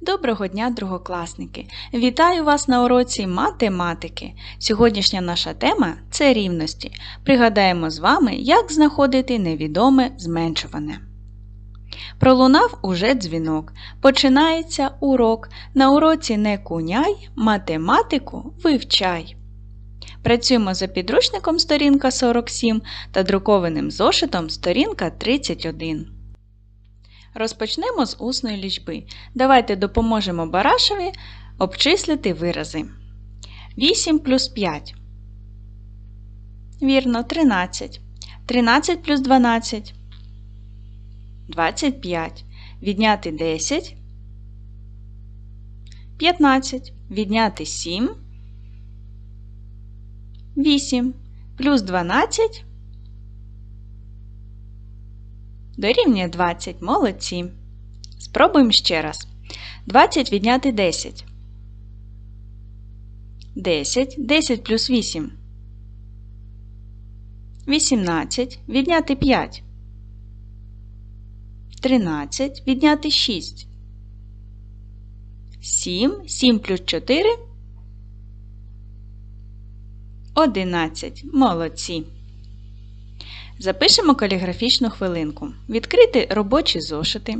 Доброго дня, другокласники! Вітаю вас на уроці математики. Сьогоднішня наша тема це рівності. Пригадаємо з вами, як знаходити невідоме зменшуване. Пролунав уже дзвінок. Починається урок. На уроці не куняй, математику вивчай. Працюємо за підручником сторінка 47 та друкованим зошитом сторінка 31. Розпочнемо з усної лічби. Давайте допоможемо Барашеві обчислити вирази. 8 плюс 5. Вірно, 13. 13 плюс 12. 25. Відняти 10. 15. Відняти 7. 8. Плюс 12. Дорівнює 20. Молодці. Спробуємо ще раз. 20 відняти 10. 10. 10 плюс 8. 18. Відняти 5. 13. Відняти 6. 7. 7 плюс 4. 11. Молодці. Запишемо каліграфічну хвилинку. Відкрити робочі зошити.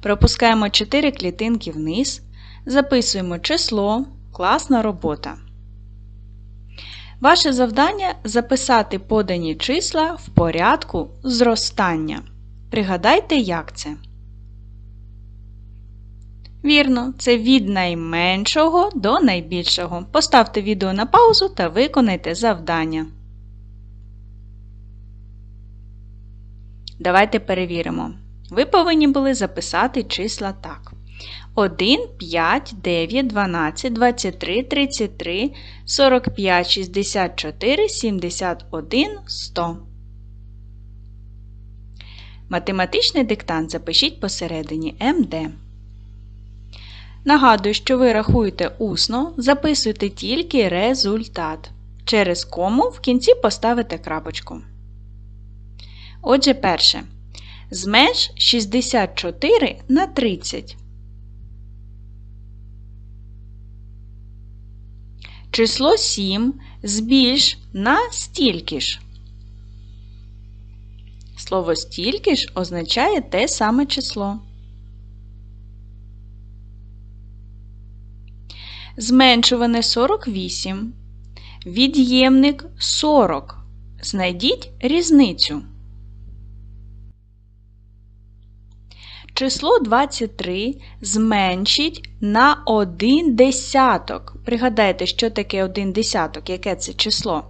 Пропускаємо 4 клітинки вниз. Записуємо число. Класна робота. Ваше завдання записати подані числа в порядку зростання. Пригадайте, як це. Вірно, це від найменшого до найбільшого. Поставте відео на паузу та виконайте завдання. Давайте перевіримо. Ви повинні були записати числа так. 1, 5, 9, 12, 23, 33, 45, 64, 71, 100. Математичний диктант запишіть посередині МД. Нагадую, що ви рахуєте усно, записуйте тільки результат. Через кому в кінці поставите крапочку. Отже, перше. Зменш 64 на 30. Число 7 збільш на стільки ж. Слово стільки ж означає те саме число. Зменшуване 48. Від'ємник 40. Знайдіть різницю. Число 23 зменшіть на 1 десяток. Пригадайте, що таке 1 десяток, яке це число.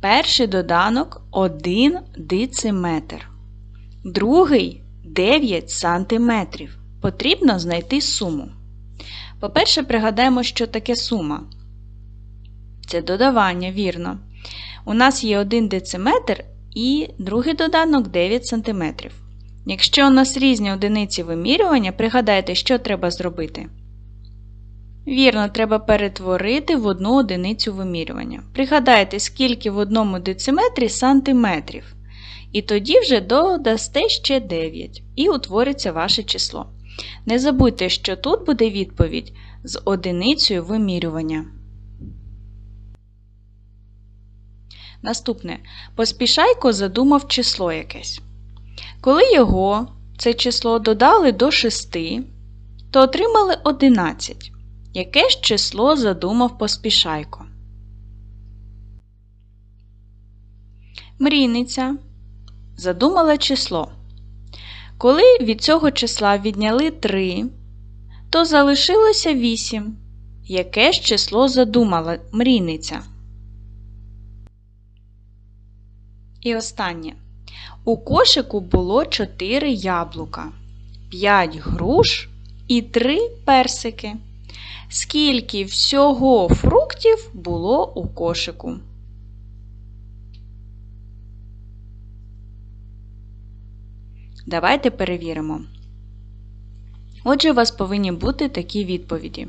Перший доданок 1 дециметр. Другий 9 сантиметрів. Потрібно знайти суму. По-перше, пригадаємо, що таке сума. Це додавання, вірно. У нас є 1 дециметр і другий доданок 9 см. Якщо у нас різні одиниці вимірювання, пригадайте, що треба зробити. Вірно, треба перетворити в одну одиницю вимірювання. Пригадайте, скільки в одному дециметрі сантиметрів. І тоді вже додасте ще 9 і утвориться ваше число. Не забудьте, що тут буде відповідь з одиницею вимірювання. Наступне. Поспішайко задумав число якесь. Коли його, це число, додали до 6, то отримали 11. Яке ж число задумав поспішайко? Мрійниця задумала число. Коли від цього числа відняли 3, то залишилося 8. Яке ж число задумала мрійниця? І останнє. У кошику було 4 яблука, 5 груш і 3 персики. Скільки всього фруктів було у кошику? Давайте перевіримо. Отже, у вас повинні бути такі відповіді: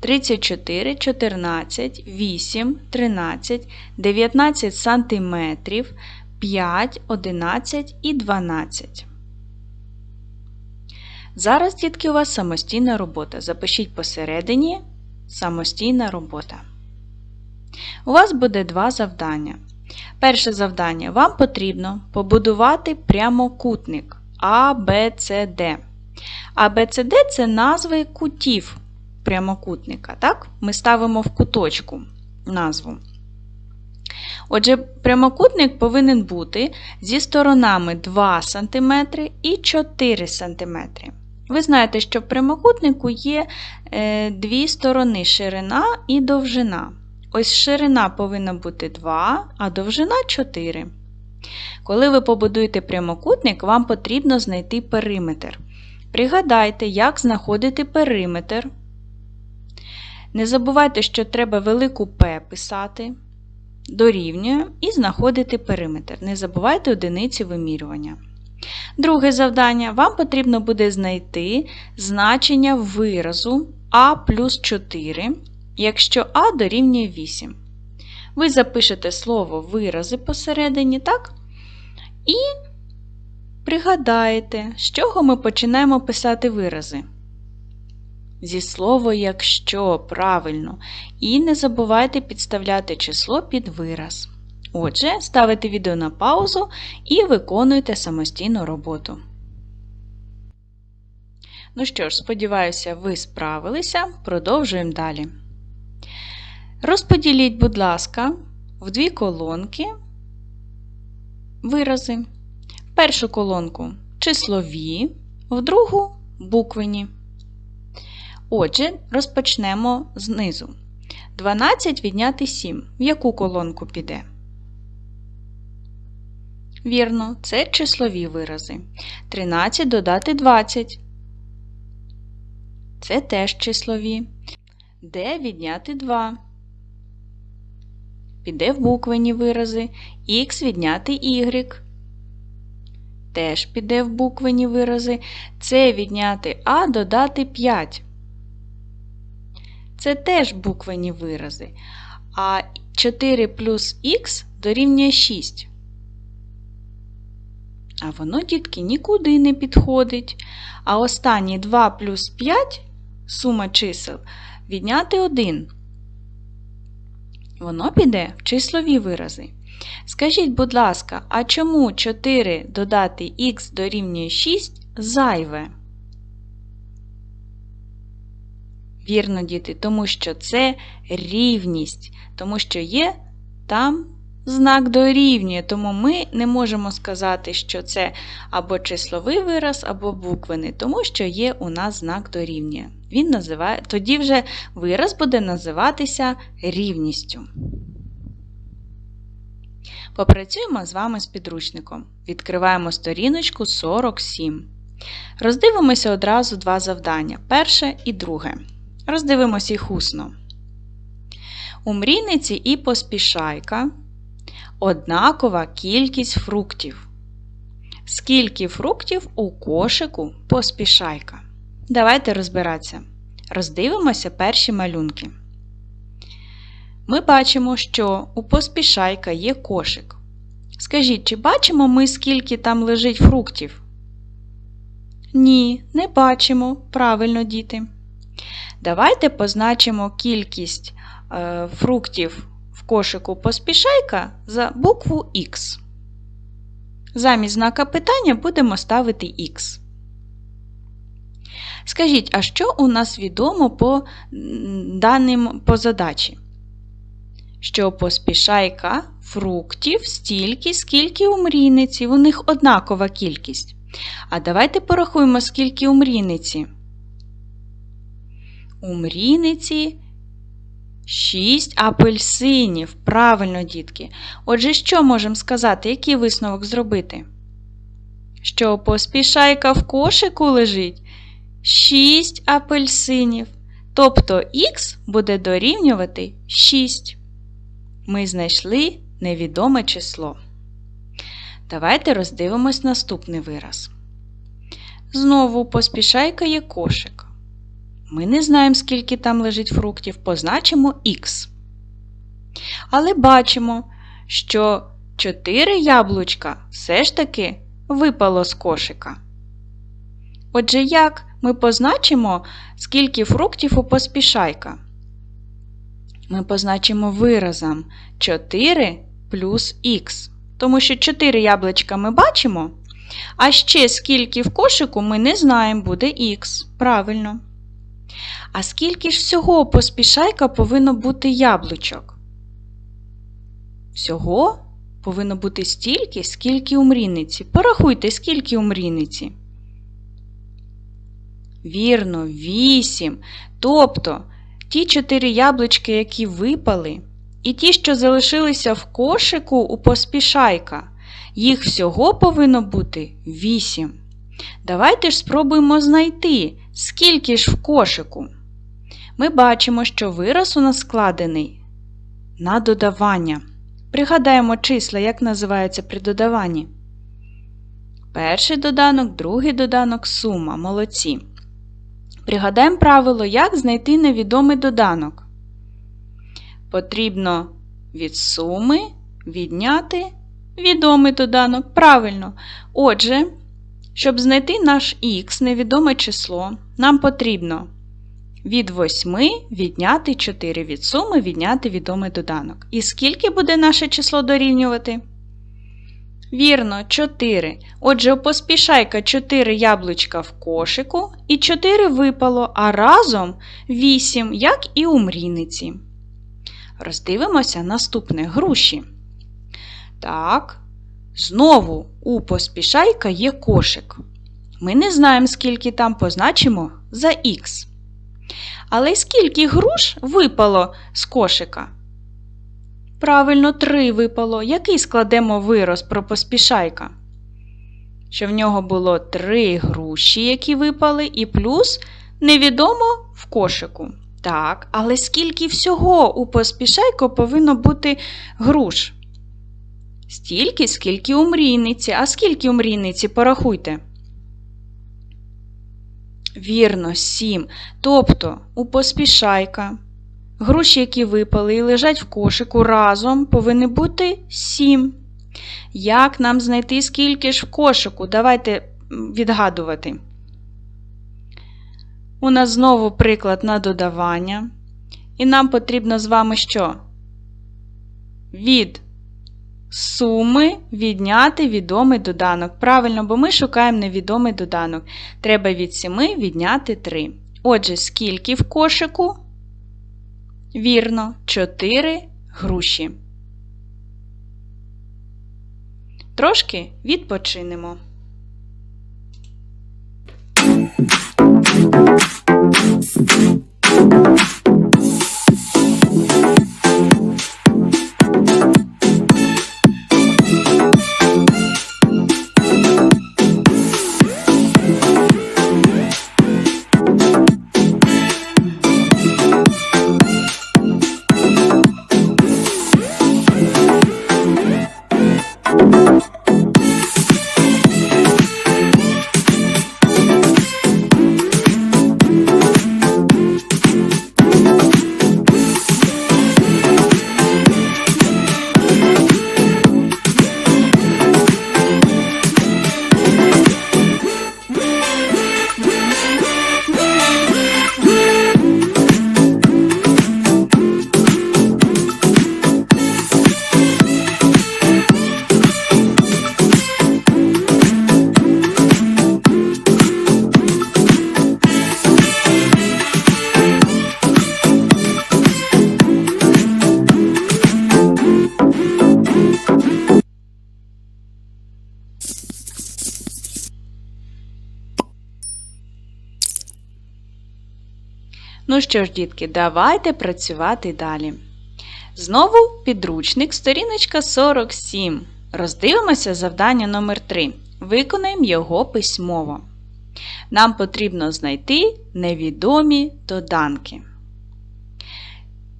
34, 14, 8, 13, 19 сантиметрів, 5, 11 і 12. Зараз, дітки, у вас самостійна робота. Запишіть посередині самостійна робота. У вас буде два завдання. Перше завдання. Вам потрібно побудувати прямокутник Д. А, Б, С, Д це назви кутів прямокутника. Так? Ми ставимо в куточку назву. Отже, прямокутник повинен бути зі сторонами 2 см і 4 см. Ви знаєте, що в прямокутнику є е, дві сторони ширина і довжина. Ось ширина повинна бути 2, а довжина 4. Коли ви побудуєте прямокутник, вам потрібно знайти периметр. Пригадайте, як знаходити периметр. Не забувайте, що треба велику П писати. Дорівнюємо і знаходити периметр. Не забувайте одиниці вимірювання. Друге завдання. Вам потрібно буде знайти значення виразу А плюс 4, якщо А дорівнює 8. Ви запишете слово вирази посередині, так? І пригадаєте, з чого ми починаємо писати вирази. Зі слова якщо правильно. І не забувайте підставляти число під вираз. Отже, ставите відео на паузу і виконуйте самостійну роботу. Ну що ж, сподіваюся, ви справилися. Продовжуємо далі. Розподіліть, будь ласка, в дві колонки вирази. Першу колонку числові, в другу буквені. Отже, розпочнемо знизу. 12 відняти 7. В яку колонку піде? Вірно, це числові вирази. 13 додати 20. Це теж числові. Де відняти 2. Піде в буквені вирази. Х відняти y. Теж піде в буквені вирази. Це відняти А додати 5. Це теж буквені вирази. А 4 плюс х дорівнює 6. А воно, дітки, нікуди не підходить. А останні 2 плюс 5 сума чисел відняти 1. Воно піде в числові вирази. Скажіть, будь ласка, а чому 4 додати х дорівнює 6 зайве? Вірно, діти, тому що це рівність, тому що є там знак дорівнює, тому ми не можемо сказати, що це або числовий вираз, або буквений, тому що є у нас знак дорівнює. Він називає, Тоді вже вираз буде називатися рівністю. Попрацюємо з вами з підручником. Відкриваємо сторіночку 47. Роздивимося одразу два завдання перше і друге. Роздивимося їх усно. У мрійниці і поспішайка однакова кількість фруктів. Скільки фруктів у кошику поспішайка? Давайте розбиратися. Роздивимося перші малюнки. Ми бачимо, що у поспішайка є кошик. Скажіть, чи бачимо ми, скільки там лежить фруктів? Ні, не бачимо. Правильно, діти. Давайте позначимо кількість е, фруктів в кошику поспішайка за букву Х. Замість знака питання будемо ставити Х. Скажіть, а що у нас відомо по даним по задачі? Що поспішайка фруктів стільки, скільки у мрійниці, у них однакова кількість. А давайте порахуємо, скільки у мрійниці. У мрійниці 6 апельсинів. Правильно, дітки. Отже, що можемо сказати, який висновок зробити? Що поспішайка в кошику лежить 6 апельсинів. Тобто х буде дорівнювати 6. Ми знайшли невідоме число. Давайте роздивимось наступний вираз. Знову поспішайка є кошик. Ми не знаємо, скільки там лежить фруктів, позначимо Х. Але бачимо, що 4 яблучка все ж таки випало з кошика. Отже, як ми позначимо, скільки фруктів у поспішайка? Ми позначимо виразом 4 плюс х, тому що 4 яблучка ми бачимо, а ще скільки в кошику ми не знаємо, буде х. Правильно. А скільки ж всього поспішайка повинно бути яблучок? Всього повинно бути стільки, скільки у мрійниці. Порахуйте, скільки у мрійниці. Вірно, 8. Тобто ті 4 яблучки, які випали, і ті, що залишилися в кошику у поспішайка, їх всього повинно бути 8. Давайте ж спробуємо знайти, скільки ж в кошику. Ми бачимо, що вираз у нас складений на додавання. Пригадаємо числа, як називаються при додаванні. Перший доданок, другий доданок, сума. Молодці. Пригадаємо правило, як знайти невідомий доданок. Потрібно від суми відняти відомий доданок. Правильно. Отже, щоб знайти наш х, невідоме число, нам потрібно від 8 відняти 4 від суми відняти відомий доданок. І скільки буде наше число дорівнювати? Вірно, 4. Отже, поспішайка 4 яблучка в кошику і 4 випало, а разом 8, як і у мрійниці. Роздивимося наступне груші. Так, знову у поспішайка є кошик. Ми не знаємо, скільки там позначимо за х. Але скільки груш випало з кошика? Правильно, три випало. Який складемо вираз про поспішайка? Що в нього було три груші, які випали, і плюс невідомо в кошику. Так, але скільки всього у поспішайку повинно бути груш? Стільки, скільки у мрійниці. А скільки у мрійниці, порахуйте. Вірно, сім. Тобто у поспішайка груші, які випали і лежать в кошику, разом повинні бути сім. Як нам знайти скільки ж в кошику? Давайте відгадувати. У нас знову приклад на додавання. І нам потрібно з вами що? Від суми відняти відомий доданок. Правильно, бо ми шукаємо невідомий доданок. Треба від 7 відняти 3. Отже, скільки в кошику? Вірно, 4 груші. Трошки відпочинемо. Ну що ж, дітки, давайте працювати далі. Знову підручник, сторіночка 47. Роздивимося завдання номер 3 Виконаємо його письмово. Нам потрібно знайти невідомі доданки.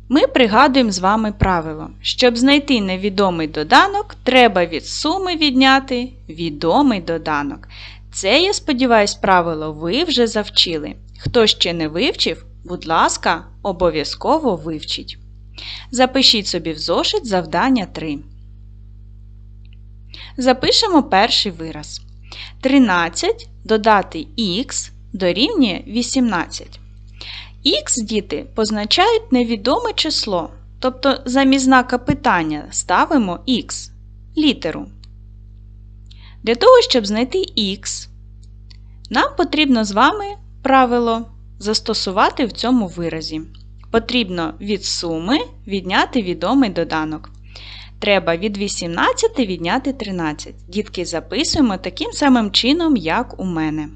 Ми пригадуємо з вами правило. Щоб знайти невідомий доданок, треба від суми відняти відомий доданок. Це, я сподіваюсь, правило ви вже завчили. Хто ще не вивчив, Будь ласка, обов'язково вивчіть. Запишіть собі в зошит завдання 3. Запишемо перший вираз. 13 додати х дорівнює 18. Х, діти, позначають невідоме число, тобто замість знака питання ставимо х літеру. Для того, щоб знайти х, нам потрібно з вами правило застосувати в цьому виразі. Потрібно від суми відняти відомий доданок. Треба від 18 відняти 13. Дітки записуємо таким самим чином, як у мене.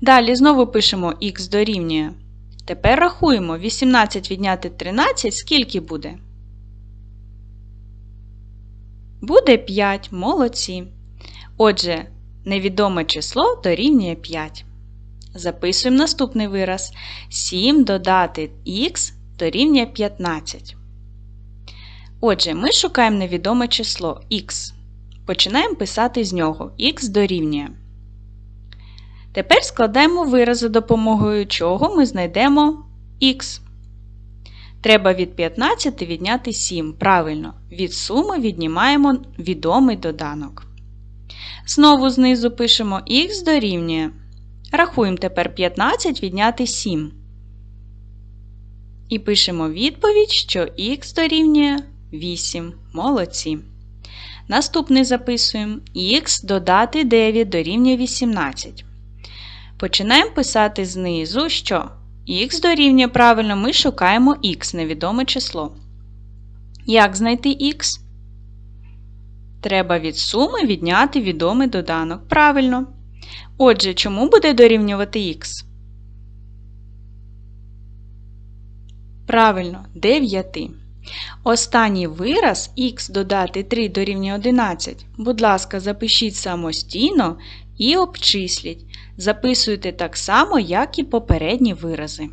Далі знову пишемо х дорівнює. Тепер рахуємо 18 відняти 13, скільки буде? Буде 5. Молодці. Отже, невідоме число дорівнює 5. Записуємо наступний вираз. 7 додати х дорівнює 15. Отже, ми шукаємо невідоме число х. Починаємо писати з нього х дорівнює. Тепер складаємо вираз, за допомогою чого ми знайдемо х. Треба від 15 відняти 7. Правильно, від суми віднімаємо відомий доданок. Знову знизу пишемо х дорівнює. Рахуємо тепер 15 відняти 7. І пишемо відповідь, що х дорівнює 8. Молодці. Наступний записуємо х додати 9 дорівнює 18. Починаємо писати знизу, що х дорівнює правильно ми шукаємо х невідоме число. Як знайти х? Треба від суми відняти відомий доданок. Правильно. Отже, чому буде дорівнювати х? Правильно, 9. Останній вираз х додати 3 дорівнює 11. Будь ласка, запишіть самостійно і обчисліть. Записуйте так само, як і попередні вирази.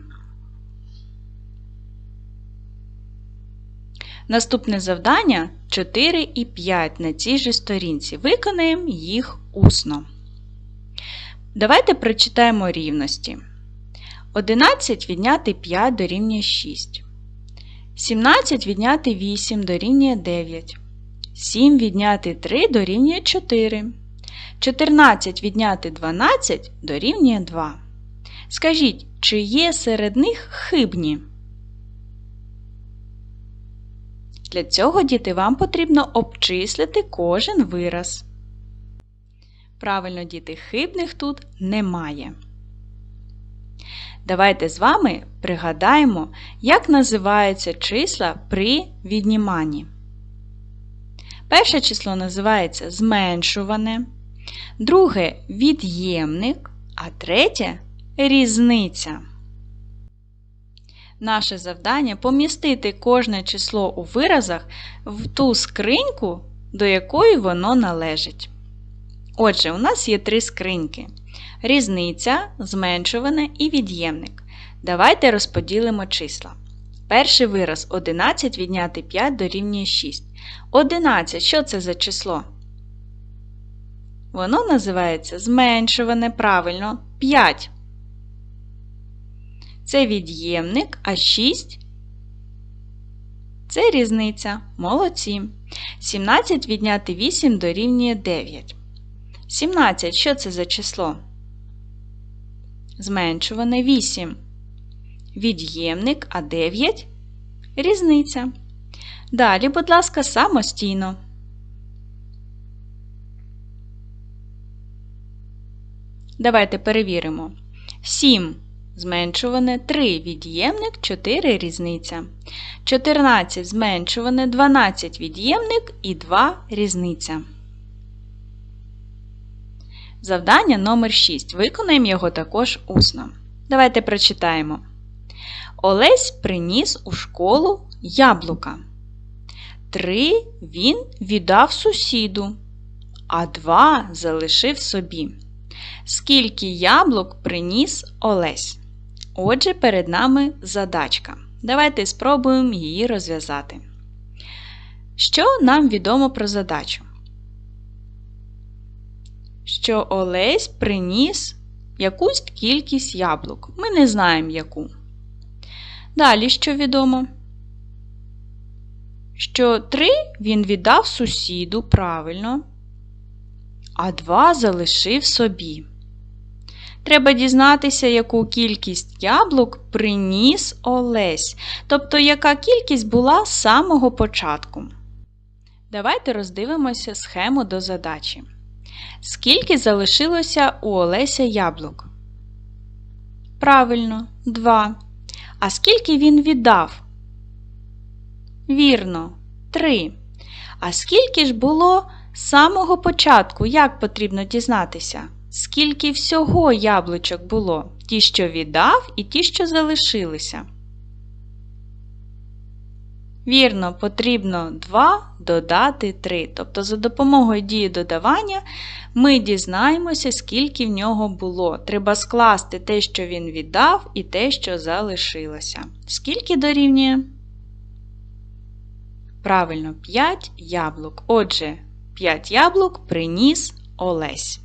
Наступне завдання 4 і 5 на цій же сторінці. Виконаємо їх усно. Давайте прочитаємо рівності. 11 відняти 5 дорівнює 6. 17 відняти 8 дорівнює 9. 7 відняти 3 дорівнює 4. 14 відняти 12 дорівнює 2. Скажіть, чи є серед них хибні? Для цього, діти, вам потрібно обчислити кожен вираз. Правильно, діти, хибних тут немає. Давайте з вами пригадаємо, як називаються числа при відніманні. Перше число називається зменшуване, друге від'ємник, а третє різниця. Наше завдання помістити кожне число у виразах в ту скриньку, до якої воно належить. Отже, у нас є три скриньки: різниця, зменшуване і від'ємник. Давайте розподілимо числа. Перший вираз 11 відняти 5 дорівнює 6. 11 що це за число? Воно називається зменшуване правильно 5. Це від'ємник, а 6 це різниця. Молодці. 17 відняти 8 дорівнює 9. 17 що це за число? Зменшуване 8. Від'ємник, а 9 різниця. Далі, будь ласка, самостійно. Давайте перевіримо. 7 зменшуване 3 від'ємник, 4 різниця. 14 зменшуване 12 від'ємник і 2 різниця. Завдання номер 6. Виконаємо його також усно. Давайте прочитаємо. Олесь приніс у школу яблука. Три він віддав сусіду, а два залишив собі. Скільки яблук приніс Олесь? Отже, перед нами задачка. Давайте спробуємо її розв'язати. Що нам відомо про задачу? Що Олесь приніс якусь кількість яблук. Ми не знаємо яку. Далі що відомо? що 3 він віддав сусіду правильно, а 2 залишив собі. Треба дізнатися, яку кількість яблук приніс Олесь, тобто яка кількість була з самого початку. Давайте роздивимося схему до задачі. Скільки залишилося у Олеся яблук? Правильно, 2. А скільки він віддав? Вірно, 3. А скільки ж було з самого початку, як потрібно дізнатися? Скільки всього яблучок було? Ті, що віддав, і ті, що залишилися. Вірно, потрібно 2 додати 3. Тобто, за допомогою дії додавання ми дізнаємося, скільки в нього було. Треба скласти те, що він віддав, і те, що залишилося. Скільки дорівнює? Правильно, 5 яблук. Отже, 5 яблук приніс Олесь.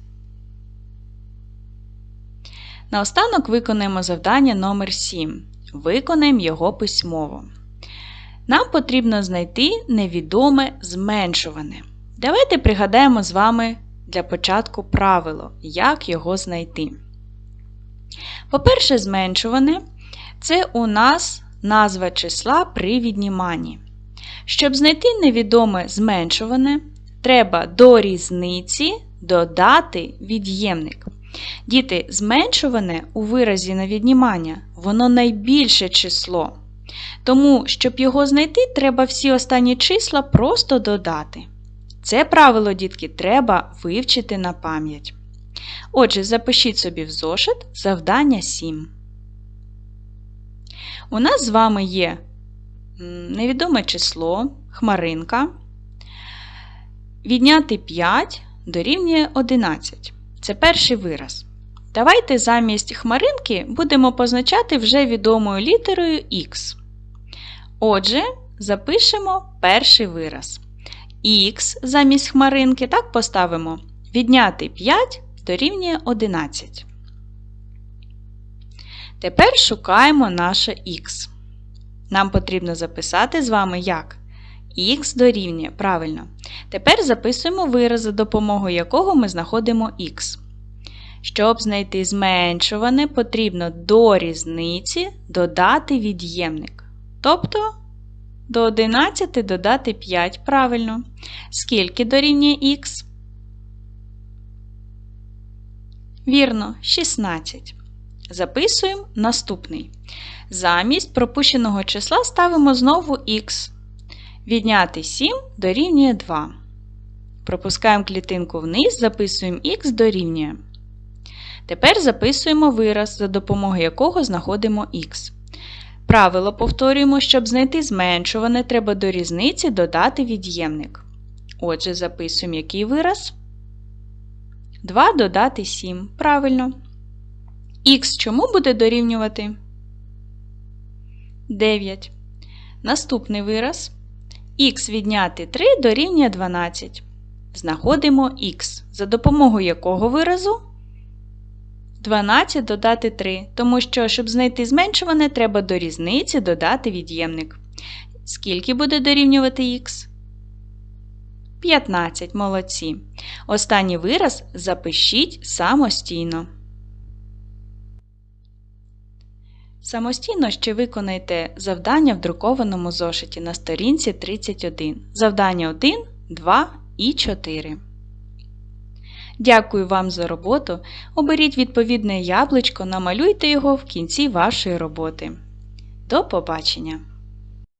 Наостанок виконаємо завдання номер 7. Виконаємо його письмово. Нам потрібно знайти невідоме зменшуване. Давайте пригадаємо з вами для початку правило, як його знайти. По-перше, зменшуване це у нас назва числа при відніманні. Щоб знайти невідоме зменшуване, треба до різниці додати від'ємник. Діти, зменшуване у виразі на віднімання, воно найбільше число. Тому, щоб його знайти, треба всі останні числа просто додати. Це правило, дітки, треба вивчити на пам'ять. Отже, запишіть собі в зошит завдання 7. У нас з вами є невідоме число, хмаринка. Відняти 5 дорівнює 11. Це перший вираз. Давайте замість хмаринки будемо позначати вже відомою літерою Х. Отже, запишемо перший вираз. Х замість хмаринки так поставимо. Відняти 5 дорівнює 11. Тепер шукаємо наше х. Нам потрібно записати з вами як х дорівнює. Правильно. Тепер записуємо вираз, за допомогою якого ми знаходимо х. Щоб знайти зменшуване, потрібно до різниці додати від'ємник. Тобто до 11 додати 5 правильно. Скільки дорівнює х? Вірно, 16. Записуємо наступний. Замість пропущеного числа ставимо знову х. Відняти 7 дорівнює 2. Пропускаємо клітинку вниз, записуємо х дорівнює. Тепер записуємо вираз, за допомогою якого знаходимо х. Правило повторюємо, щоб знайти зменшуване, треба до різниці додати від'ємник. Отже, записуємо який вираз. 2 додати 7. Правильно. Х чому буде дорівнювати? 9. Наступний вираз. Х відняти 3 дорівнює 12. Знаходимо х, за допомогою якого виразу 12 додати 3, тому що, щоб знайти зменшуване, треба до різниці додати від'ємник. Скільки буде дорівнювати х? 15. Молодці. Останній вираз запишіть самостійно. Самостійно ще виконайте завдання в друкованому зошиті на сторінці 31. Завдання 1, 2 і 4. Дякую вам за роботу. Оберіть відповідне яблучко, намалюйте його в кінці вашої роботи. До побачення!